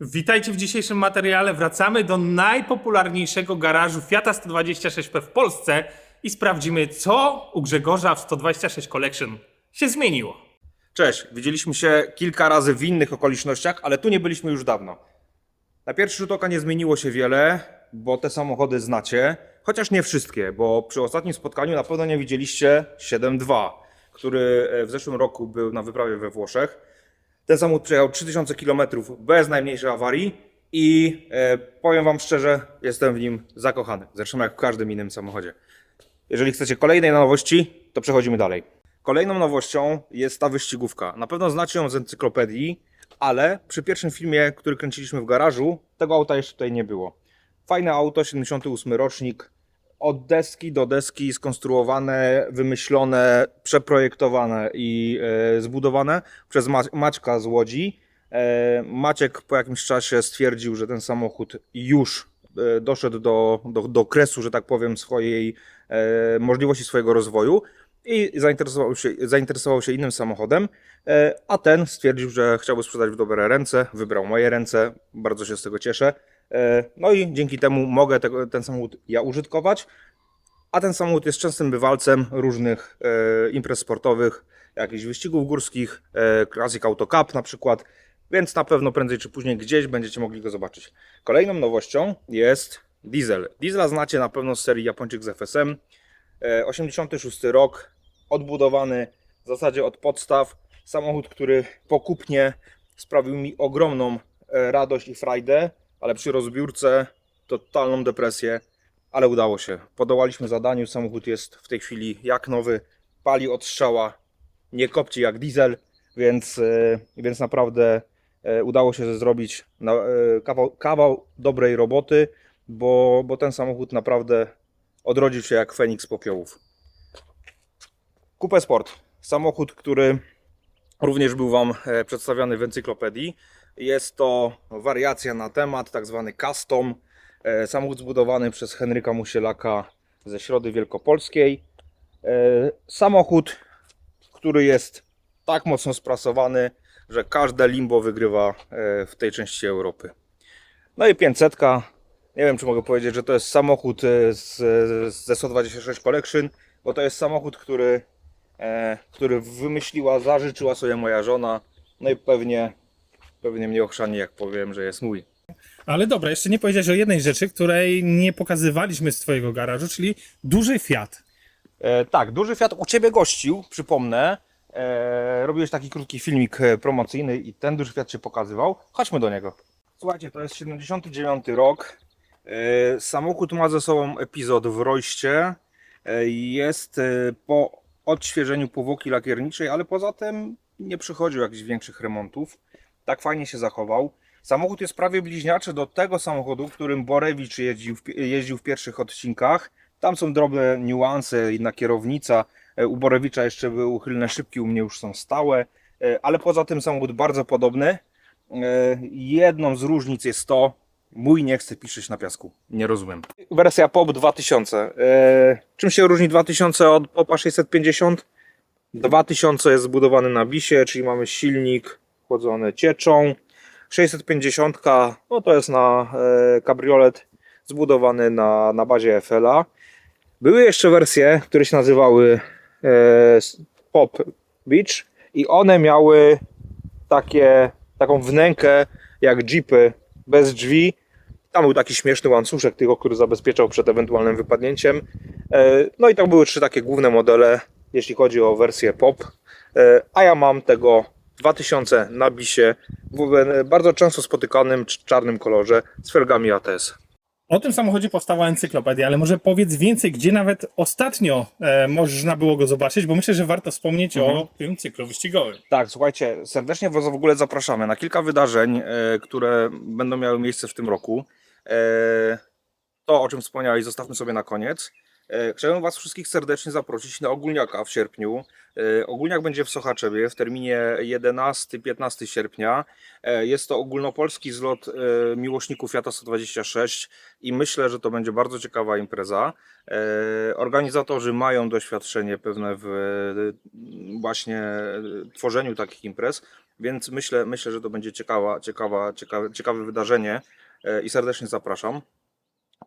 Witajcie w dzisiejszym materiale. Wracamy do najpopularniejszego garażu Fiata 126P w Polsce i sprawdzimy, co u Grzegorza w 126 Collection się zmieniło. Cześć, widzieliśmy się kilka razy w innych okolicznościach, ale tu nie byliśmy już dawno. Na pierwszy rzut oka nie zmieniło się wiele, bo te samochody znacie, chociaż nie wszystkie, bo przy ostatnim spotkaniu na pewno nie widzieliście 7.2, który e, w zeszłym roku był na wyprawie we Włoszech. Ten samochód przejechał 3000 km bez najmniejszej awarii i e, powiem Wam szczerze, jestem w nim zakochany. Zresztą jak w każdym innym samochodzie. Jeżeli chcecie kolejnej nowości, to przechodzimy dalej. Kolejną nowością jest ta wyścigówka. Na pewno znacie ją z encyklopedii, ale przy pierwszym filmie, który kręciliśmy w garażu, tego auta jeszcze tutaj nie było. Fajne auto, 78 rocznik, od deski do deski skonstruowane, wymyślone, przeprojektowane i e, zbudowane przez Ma- Maćka z Łodzi. E, Maciek po jakimś czasie stwierdził, że ten samochód już e, doszedł do, do, do kresu, że tak powiem, swojej możliwości swojego rozwoju i zainteresował się, zainteresował się innym samochodem, a ten stwierdził, że chciałby sprzedać w dobre ręce, wybrał moje ręce, bardzo się z tego cieszę. E, No i dzięki temu mogę tego, ten samochód ja użytkować, a ten samochód jest częstym bywalcem różnych e, imprez sportowych, jakichś wyścigów górskich, e, Classic Auto Cup na przykład, więc na pewno prędzej czy później gdzieś będziecie mogli go zobaczyć. Kolejną nowością jest diesel. Diesla znacie na pewno z serii Japończyk z FSM. E, 86 rok, odbudowany w zasadzie od podstaw. Samochód, który po kupnie sprawił mi ogromną radość i frajdę, ale przy rozbiórce totalną depresję, ale udało się. Podołaliśmy zadaniu, samochód jest w tej chwili jak nowy, pali od strzała, nie kopci jak diesel, więc, e, więc naprawdę e, udało się zrobić e, kawał, kawał dobrej roboty, bo, bo ten samochód naprawdę odrodził się jak Feniks z popiołów. Coupe Sport. Samochód, który również był Wam przedstawiany w encyklopedii. Jest to wariacja na temat, tak zwany custom. E, Samochód zbudowany przez Henryka Musielaka ze Środy Wielkopolskiej. E, Samochód, który jest tak mocno sprasowany, że każde limbo wygrywa e, w tej części Europy. No i 500. Nie wiem, czy mogę powiedzieć, że to jest samochód z, ze 126 Collection, bo to jest samochód, który, który wymyśliła, zażyczyła sobie moja żona. No i pewnie, pewnie mnie ochrzani, jak powiem, że jest mój. Ale dobra, jeszcze nie powiedziałeś o jednej rzeczy, której nie pokazywaliśmy z Twojego garażu, czyli duży Fiat. E, tak, duży Fiat u Ciebie gościł, przypomnę. E, robiłeś taki krótki filmik e, promocyjny i ten duży Fiat się pokazywał. Chodźmy do niego. Słuchajcie, to jest 79 rok. E, samochód ma ze sobą epizod w rojście. E, jest e, po odświeżeniu powłoki lakierniczej, ale poza tym nie przychodził jakichś większych remontów. Tak fajnie się zachował. Samochód jest prawie bliźniaczy do tego samochodu, którym Borewicz jeździł w, jeździł w pierwszych odcinkach. Tam są drobne niuanse, inna kierownica. E, U Borewicza jeszcze były uchylne szybki, u mnie już są stałe. E, Ale poza tym samochód bardzo podobny. E, Jedną z różnic jest to, mój nie chce pisać na piasku. Nie rozumiem. Wersja POP 2000. E, Czym się różni 2000 od POPa 650? 2000 jest zbudowany na bisie, czyli mamy silnik chłodzony cieczą. 650 no to jest na e, kabriolet zbudowany na, na bazie FL-a. Były jeszcze wersje, które się nazywały e, Pop Beach i one miały takie, taką wnękę jak jeepy bez drzwi. Tam był taki śmieszny łańcuszek tylko, który zabezpieczał przed ewentualnym wypadnięciem. E, No i tam były trzy takie główne modele, jeśli chodzi o wersję pop. A ja mam tego 2000 na bisie w bardzo często spotykanym cz- czarnym kolorze z felgami ATS. O tym samochodzie powstała encyklopedia, ale może powiedz więcej, gdzie nawet ostatnio e, można było go zobaczyć, bo myślę, że warto wspomnieć o tym cyklu wyścigowym. Tak, słuchajcie, serdecznie Was w ogóle zapraszamy na kilka wydarzeń, e, które będą miały miejsce w tym roku. E, To, o czym wspomniałeś, zostawmy sobie na koniec. E, Chciałem Was wszystkich serdecznie zaprosić na ogólniaka w sierpniu. E, Ogólniak będzie w Sochaczewie w terminie 11-15 sierpnia. E, Jest to ogólnopolski zlot miłośników Fiata 126 i myślę, że to będzie bardzo ciekawa impreza. Organizatorzy mają doświadczenie pewne w właśnie tworzeniu takich imprez, Więc myślę, myślę że to będzie ciekawa, ciekawa, ciekawe, ciekawe wydarzenie i serdecznie zapraszam.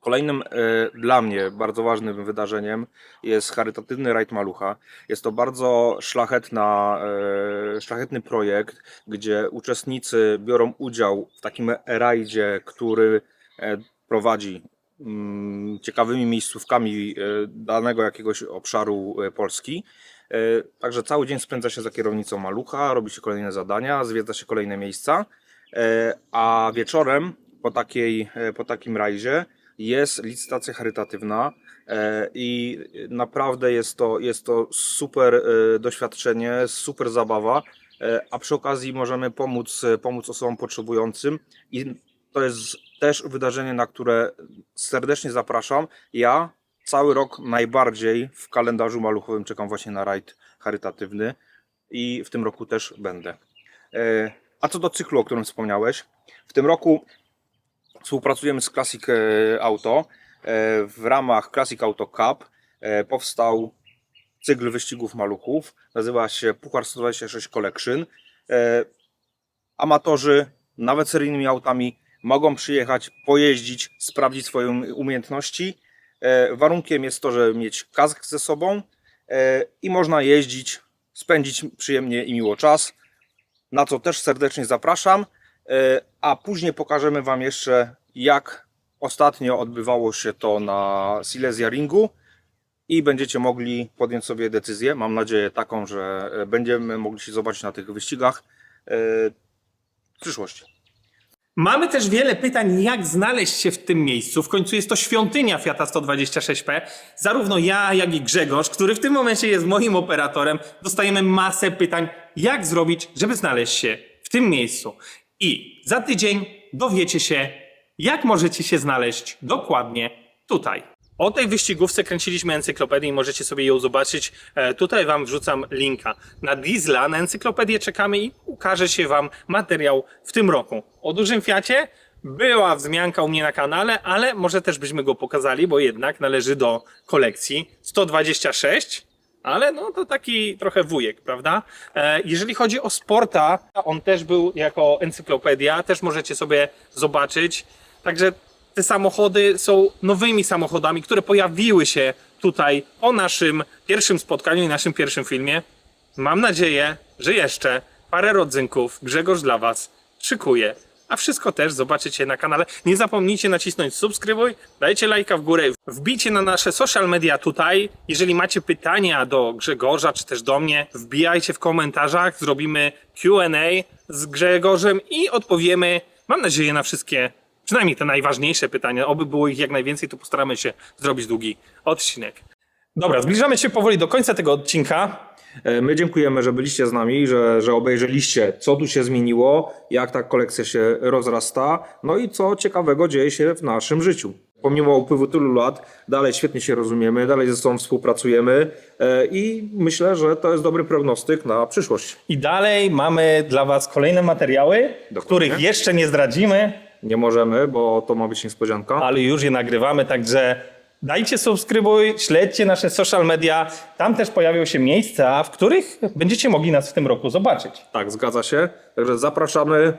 Kolejnym e, dla mnie bardzo ważnym wydarzeniem jest charytatywny rajd Malucha. Jest to bardzo szlachetna, e, szlachetny projekt, gdzie uczestnicy biorą udział w takim rajdzie, który e, prowadzi mm, ciekawymi miejscówkami danego jakiegoś obszaru Polski. Także cały dzień spędza się za kierownicą Malucha, robi się kolejne zadania, zwiedza się kolejne miejsca, a wieczorem po, takiej, po takim rajdzie jest licytacja charytatywna e, i naprawdę jest to, jest to super e, doświadczenie, super zabawa, e, a przy okazji możemy pomóc, pomóc osobom potrzebującym i to jest też wydarzenie, na które serdecznie zapraszam. Ja cały rok najbardziej w kalendarzu maluchowym czekam właśnie na rajd charytatywny i w tym roku też będę. A co do cyklu, o którym wspomniałeś, w tym roku współpracujemy z Classic e, Auto. E, W ramach Classic Auto Cup e, powstał cykl wyścigów maluchów. Nazywa się Puchar 126 Collection. Amatorzy, nawet seryjnymi autami, mogą przyjechać, pojeździć, sprawdzić swoje um- umiejętności. Warunkiem jest to, żeby mieć kask ze sobą i można jeździć, spędzić przyjemnie i miło czas, na co też serdecznie zapraszam. E, A później pokażemy Wam jeszcze, jak ostatnio odbywało się to na Silesia Ringu i będziecie mogli podjąć sobie decyzję. Mam nadzieję taką, że e, będziemy mogli się zobaczyć na tych wyścigach e, w przyszłości. Mamy też wiele pytań, jak znaleźć się w tym miejscu. W końcu jest to świątynia Fiata 126P. Zarówno ja, jak i Grzegorz, który w tym momencie jest moim operatorem, dostajemy masę pytań, jak zrobić, żeby znaleźć się w tym miejscu. I za tydzień dowiecie się, jak możecie się znaleźć dokładnie tutaj. O tej wyścigówce kręciliśmy encyklopedię i możecie sobie ją zobaczyć. E, Tutaj Wam wrzucam linka. Na Diesla, na encyklopedię czekamy i ukaże się Wam materiał w tym roku. O dużym Fiacie była wzmianka u mnie na kanale, ale może też byśmy go pokazali, bo jednak należy do kolekcji 126. Ale no to taki trochę wujek, prawda? E, jeżeli chodzi o sporta, on też był jako encyklopedia, też możecie sobie zobaczyć. Także te samochody są nowymi samochodami, które pojawiły się tutaj po naszym pierwszym spotkaniu i naszym pierwszym filmie. Mam nadzieję, że jeszcze parę rodzynków Grzegorz dla Was szykuje. A wszystko też zobaczycie na kanale. Nie zapomnijcie nacisnąć subskrybuj, dajcie lajka w górę, wbijcie na nasze social media tutaj. Jeżeli macie pytania do Grzegorza czy też do mnie, wbijajcie w komentarzach, zrobimy Q&A z Grzegorzem i odpowiemy, mam nadzieję, na wszystkie, przynajmniej te najważniejsze pytania. Oby było ich jak najwięcej, to postaramy się zrobić długi odcinek. Dobra, zbliżamy się powoli do końca tego odcinka. E, My dziękujemy, że byliście z nami, że, że obejrzeliście, co tu się zmieniło, jak ta kolekcja się rozrasta, no i co ciekawego dzieje się w naszym życiu. Pomimo upływu tylu lat, dalej świetnie się rozumiemy, dalej ze sobą współpracujemy e, i myślę, że to jest dobry prognostyk na przyszłość. I dalej mamy dla Was kolejne materiały, Dokładnie. których jeszcze nie zdradzimy, Nie możemy, bo to ma być niespodzianka. ale już je nagrywamy, także dajcie subskrybuj, śledźcie nasze social media. Tam też pojawią się miejsca, w których będziecie mogli nas w tym roku zobaczyć. Tak, zgadza się. Także zapraszamy.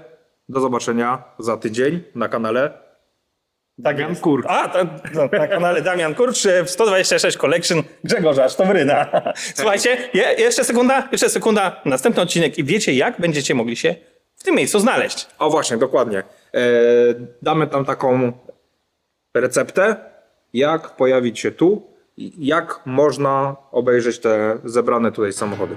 Do zobaczenia za tydzień na kanale. Damian Kurcz. A, to, na kanale Damian Kurcz w 126 Collection Grzegorza Sztowryna. Słuchajcie, je, jeszcze sekunda, jeszcze sekunda, następny odcinek i wiecie jak będziecie mogli się w tym miejscu znaleźć. O właśnie, dokładnie. E, damy tam taką receptę, jak pojawić się tu jak można obejrzeć te zebrane tutaj samochody.